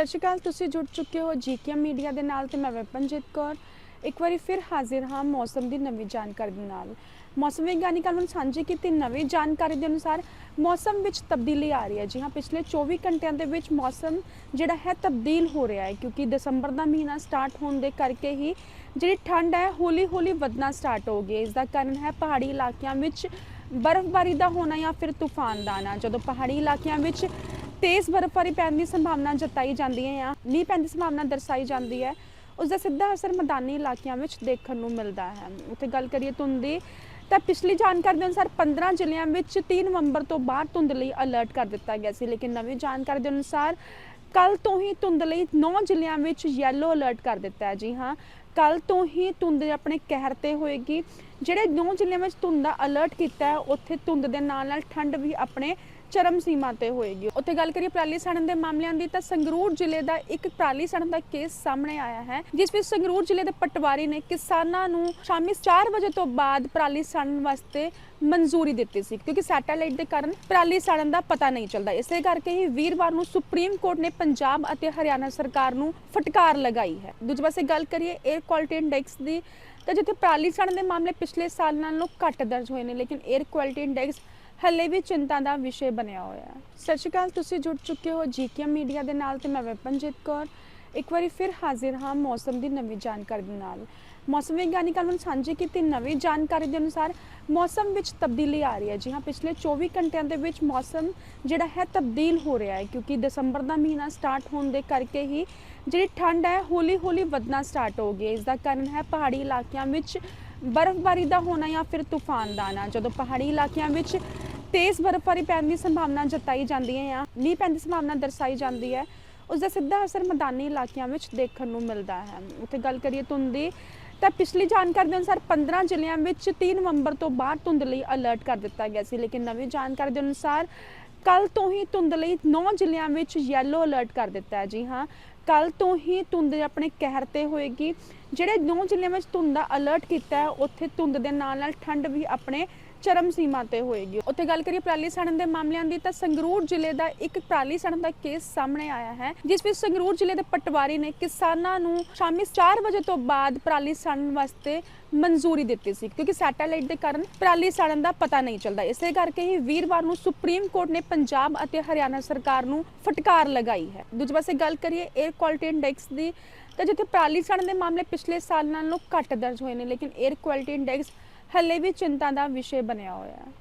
ਸਤਿ ਸ਼੍ਰੀ ਅਕਾਲ, ਤੁਸੀਂ ਜੁੜ ਚੁੱਕੇ ਹੋ ਜੀਕੇ ਮੀਡੀਆ ਦੇ ਨਾਲ ਤੇ ਮੈਂ ਵਿਪਨਜੀਤ ਕੌਰ। ਇੱਕ ਵਾਰੀ ਫਿਰ ਹਾਜ਼ਰ ਹਾਂ ਮੌਸਮ ਦੀ ਨਵੀਂ ਜਾਣਕਾਰੀ ਦੇ ਨਾਲ। ਮੌਸਮ ਵਿਗਿਆਨੀਆਂ ਵੱਲੋਂ ਸਾਂਝੀ ਕੀਤੀ ਨਵੀਂ ਜਾਣਕਾਰੀ ਦੇ ਅਨੁਸਾਰ ਮੌਸਮ ਵਿੱਚ ਤਬਦੀਲੀ ਆ ਰਹੀ ਹੈ। ਜੀ ਹਾਂ, ਪਿਛਲੇ 24 ਘੰਟਿਆਂ ਦੇ ਵਿੱਚ ਮੌਸਮ ਜਿਹੜਾ ਹੈ ਤਬਦੀਲ ਹੋ ਰਿਹਾ ਹੈ ਕਿਉਂਕਿ ਦਸੰਬਰ ਦਾ ਮਹੀਨਾ ਸਟਾਰਟ ਹੋਣ ਦੇ ਕਰਕੇ ਹੀ ਜਿਹੜੀ ਠੰਡ ਹੈ ਹੌਲੀ ਹੌਲੀ ਵਧਣਾ ਸਟਾਰਟ ਹੋ ਗਈ ਹੈ। ਇਸ ਦਾ ਕਾਰਨ ਹੈ ਪਹਾੜੀ ਇਲਾਕਿਆਂ ਵਿੱਚ ਬਰਫ਼ਬਾਰੀ ਦਾ ਹੋਣਾ ਜਾਂ ਫਿਰ ਤੂਫਾਨ ਦਾ ਆਉਣਾ। ਜਦੋਂ ਪਹਾੜੀ ਇਲਾਕਿਆਂ ਵਿੱਚ ਤੇਜ਼ ਬਰਫ਼ਬਾਰੀ ਪੈਣ ਦੀ ਸੰਭਾਵਨਾ ਜਤਾਈ ਜਾਂਦੀ ਹੈ ਜਾਂ ਮੀਂਹ ਪੈਣ ਦੀ ਸੰਭਾਵਨਾ ਦਰਸਾਈ ਜਾਂਦੀ ਹੈ ਉਸ ਦਾ ਸਿੱਧਾ ਅਸਰ ਮੈਦਾਨੀ ਇਲਾਕਿਆਂ ਵਿੱਚ ਦੇਖਣ ਨੂੰ ਮਿਲਦਾ ਹੈ। ਉੱਥੇ ਗੱਲ ਕਰੀਏ ਧੁੰਦ ਦੀ, ਤਾਂ ਪਿਛਲੀ ਜਾਣਕਾਰੀ ਦੇ ਅਨੁਸਾਰ 15 ਜ਼ਿਲ੍ਹਿਆਂ ਵਿੱਚ 3 ਨਵੰਬਰ ਤੋਂ ਬਾਅਦ ਧੁੰਦ ਲਈ ਅਲਰਟ ਕਰ ਦਿੱਤਾ ਗਿਆ ਸੀ, ਲੇਕਿਨ ਨਵੀਂ ਜਾਣਕਾਰੀ ਦੇ ਅਨੁਸਾਰ ਕੱਲ ਤੋਂ ਹੀ ਧੁੰਦ ਲਈ 9 ਜ਼ਿਲ੍ਹਿਆਂ ਵਿੱਚ ਯੈਲੋ ਅਲਰਟ ਕਰ ਦਿੱਤਾ ਹੈ। ਜੀ ਹਾਂ ਕੱਲ ਤੋਂ ਹੀ ਧੁੰਦ ਆਪਣੇ ਕਹਿਰ ਤੇ ਹੋਏਗੀ। ਜਿਹੜੇ 9 ਜ਼ਿਲ੍ਹਿਆਂ ਵਿੱਚ ਧੁੰਦ ਦਾ ਅਲਰਟ ਕੀਤਾ ਹੈ, ਉੱਥੇ ਧੁੰਦ ਦੇ ਨਾਲ ਨਾਲ ਠੰਡ ਵੀ ਆਪਣੇ ਚਰਮ ਸੀਮਾ ਤੇ ਹੋਏਗੀ। ਉੱਥੇ ਗੱਲ ਕਰੀਏ ਪਰਾਲੀ ਸਾੜਨ ਦੇ ਮਾਮਲਿਆਂ ਦੀ, ਤਾਂ ਸੰਗਰੂਰ ਜ਼ਿਲ੍ਹੇ ਦਾ ਇੱਕ ਪਰਾਲੀ ਸਾੜਨ ਦਾ ਕੇਸ ਸਾਹਮਣੇ ਆਇਆ ਹੈ, ਜਿਸ ਵਿੱਚ ਸੰਗਰੂਰ ਜ਼ਿਲ੍ਹੇ ਦੇ ਪਟਵਾਰੀ ਨੇ ਕਿਸਾਨਾਂ ਨੂੰ ਸ਼ਾਮੀ 4 ਵਜੇ ਤੋਂ ਬਾਅਦ ਪਰਾਲੀ ਸਾੜਨ ਵਾਸਤੇ ਮਨਜ਼ੂਰੀ ਦਿੱਤੀ ਸੀ, ਕਿਉਂਕਿ ਸੈਟੇਲਾਈਟ ਦੇ ਕਾਰਨ ਪਰਾਲੀ ਸਾੜਨ ਦਾ ਪਤਾ ਨਹੀਂ ਚੱਲਦਾ। ਇਸੇ ਕਰਕੇ ਹੀ ਵੀਰਵਾਰ ਨੂੰ ਸੁਪਰੀਮ ਕੋਰਟ ਨੇ ਪੰਜਾਬ ਅਤੇ ਹਰਿਆਣਾ ਸਰਕਾਰ ਨੂੰ ਫਟਕਾਰ ਲਗਾਈ ਹੈ। ਦੂਜੇ ਪਾਸੇ ਗੱਲ ਕਰੀਏ 에ਅਰ ਕੁਆਲਿਟੀ ਇੰਡੈਕਸ ਦੀ ਤਾਂ ਜਿੱਥੇ ਪਰਾਲੀ ਸੜਨ ਦੇ ਮਾਮਲੇ ਪਿਛਲੇ ਸਾਲ ਨਾਲੋਂ ਘੱਟ ਦਰਜ ਹੋਏ ਨੇ, ਲੇਕਿਨ 에ਅਰ ਕੁਆਲਿਟੀ ਇੰਡੈਕਸ ਹੱਲੇ ਵੀ ਚਿੰਤਾ ਦਾ ਵਿਸ਼ੇ ਬਣਿਆ ਹੋਇਆ ਹੈ। ਸਤਿ ਸ਼੍ਰੀ ਅਕਾਲ, ਤੁਸੀਂ ਜੁੜ ਚੁੱਕੇ ਹੋ ਜੀਕੇ ਮੀਡੀਆ ਦੇ ਨਾਲ ਤੇ ਮੈਂ ਵਿਪਨਜੀਤ ਕੌਰ। ਇੱਕ ਵਾਰੀ ਫਿਰ ਹਾਜ਼ਰ ਹਾਂ ਮੌਸਮ ਦੀ ਨਵੀਂ ਜਾਣਕਾਰੀ ਦੇ ਨਾਲ। ਮੌਸਮ ਵਿਗਿਆਨੀਆਂ ਵੱਲੋਂ ਸਾਂਝੀ ਕੀਤੀ ਨਵੀਂ ਜਾਣਕਾਰੀ ਦੇ ਅਨੁਸਾਰ ਮੌਸਮ ਵਿੱਚ ਤਬਦੀਲੀ ਆ ਰਹੀ ਹੈ। ਜੀ ਹਾਂ, ਪਿਛਲੇ 24 ਘੰਟਿਆਂ ਦੇ ਵਿੱਚ ਮੌਸਮ ਜਿਹੜਾ ਹੈ ਤਬਦੀਲ ਹੋ ਰਿਹਾ ਹੈ ਕਿਉਂਕਿ ਦਸੰਬਰ ਦਾ ਮਹੀਨਾ ਸਟਾਰਟ ਹੋਣ ਦੇ ਕਰਕੇ ਹੀ ਜਿਹੜੀ ਠੰਡ ਹੈ ਹੌਲੀ ਹੌਲੀ ਵਧਣਾ ਸਟਾਰਟ ਹੋ ਗਈ ਹੈ। ਇਸ ਦਾ ਕਾਰਨ ਹੈ ਪਹਾੜੀ ਇਲਾਕਿਆਂ ਵਿੱਚ ਬਰਫ਼ਬਾਰੀ ਦਾ ਹੋਣਾ ਜਾਂ ਫਿਰ ਤੂਫਾਨ ਦਾ ਆਉਣਾ। ਜਦੋਂ ਪਹਾੜੀ ਇਲਾਕਿਆਂ ਵਿੱਚ ਤੇਜ਼ ਬਰਫ਼ਬਾਰੀ ਪੈਣ ਦੀ ਸੰਭਾਵਨਾ ਜਤਾਈ ਜਾਂਦੀ ਹੈ ਜਾਂ ਮੀਂਹ ਪੈਣ ਦੀ ਸੰਭਾਵਨਾ ਦਰਸਾਈ ਜਾਂਦੀ ਹੈ ਉਸ ਦਾ ਸਿੱਧਾ ਅਸਰ ਮੈਦਾਨੀ ਇਲਾਕਿਆਂ ਵਿੱਚ ਦੇਖਣ ਨੂੰ ਮਿਲਦਾ ਹੈ। ਉੱਥੇ ਗੱਲ ਕਰੀਏ ਧੁੰਦ ਦੀ, ਤਾਂ ਪਿਛਲੀ ਜਾਣਕਾਰੀ ਦੇ ਅਨੁਸਾਰ 15 ਜ਼ਿਲ੍ਹਿਆਂ ਵਿੱਚ 3 ਨਵੰਬਰ ਤੋਂ ਬਾਅਦ ਧੁੰਦ ਲਈ ਅਲਰਟ ਕਰ ਦਿੱਤਾ ਗਿਆ ਸੀ, ਲੇਕਿਨ ਨਵੀਂ ਜਾਣਕਾਰੀ ਦੇ ਅਨੁਸਾਰ ਕੱਲ ਤੋਂ ਹੀ ਧੁੰਦ ਲਈ 9 ਜ਼ਿਲ੍ਹਿਆਂ ਵਿੱਚ ਯੈਲੋ ਅਲਰਟ ਕਰ ਦਿੱਤਾ ਹੈ। ਜੀ ਹਾਂ ਕੱਲ ਤੋਂ ਹੀ ਧੁੰਦ ਆਪਣੇ ਕਹਿਰ ਤੇ ਹੋਏਗੀ। ਜਿਹੜੇ 9 ਜ਼ਿਲ੍ਹਿਆਂ ਵਿੱਚ ਧੁੰਦ ਦਾ ਅਲਰਟ ਕੀਤਾ ਹੈ, ਉੱਥੇ ਧੁੰਦ ਦੇ ਨਾਲ ਨਾਲ ਠੰਡ ਵੀ ਆਪਣੇ ਚਰਮ ਸੀਮਾ ਤੇ ਹੋਏਗੀ। ਉੱਥੇ ਗੱਲ ਕਰੀਏ ਪਰਾਲੀ ਸਾੜਨ ਦੇ ਮਾਮਲਿਆਂ ਦੀ, ਤਾਂ ਸੰਗਰੂਰ ਜ਼ਿਲ੍ਹੇ ਦਾ ਇੱਕ ਪਰਾਲੀ ਸਾੜਨ ਦਾ ਕੇਸ ਸਾਹਮਣੇ ਆਇਆ ਹੈ, ਜਿਸ ਵਿੱਚ ਸੰਗਰੂਰ ਜ਼ਿਲ੍ਹੇ ਦੇ ਪਟਵਾਰੀ ਨੇ ਕਿਸਾਨਾਂ ਨੂੰ ਸ਼ਾਮੀ 4 ਵਜੇ ਤੋਂ ਬਾਅਦ ਪਰਾਲੀ ਸਾੜਨ ਵਾਸਤੇ ਮਨਜ਼ੂਰੀ ਦਿੱਤੀ ਸੀ, ਕਿਉਂਕਿ ਸੈਟੇਲਾਈਟ ਦੇ ਕਾਰਨ ਪਰਾਲੀ ਸਾੜਨ ਦਾ ਪਤਾ ਨਹੀਂ ਚੱਲਦਾ। ਇਸੇ ਕਰਕੇ ਹੀ ਵੀਰਵਾਰ ਨੂੰ ਸੁਪਰੀਮ ਕੋਰਟ ਨੇ ਪੰਜਾਬ ਅਤੇ ਹਰਿਆਣਾ ਸਰਕਾਰ ਨੂੰ ਫਟਕਾਰ ਲਗਾਈ ਹੈ। ਦੂਜੇ ਪਾਸੇ ਗੱਲ ਕਰੀਏ 에ਅਰ ਕੁਆਲਿਟੀ ਇੰਡੈਕਸ ਦੀ ਤਾਂ ਜਿੱਥੇ ਪਰਾਲੀ ਸਾੜਨ ਦੇ ਮਾਮਲੇ ਪਿਛਲੇ ਸਾਲ ਨਾਲੋਂ ਘੱਟ ਦਰਜ ਹੋਏ ਨੇ, ਲੇਕਿਨ 에ਅਰ ਕੁਆਲਿਟੀ ਇੰਡੈਕਸ ਹੱਲੇ ਵੀ ਚਿੰਤਾ ਦਾ ਵਿਸ਼ੇ ਬਣਿਆ ਹੋਇਆ ਹੈ।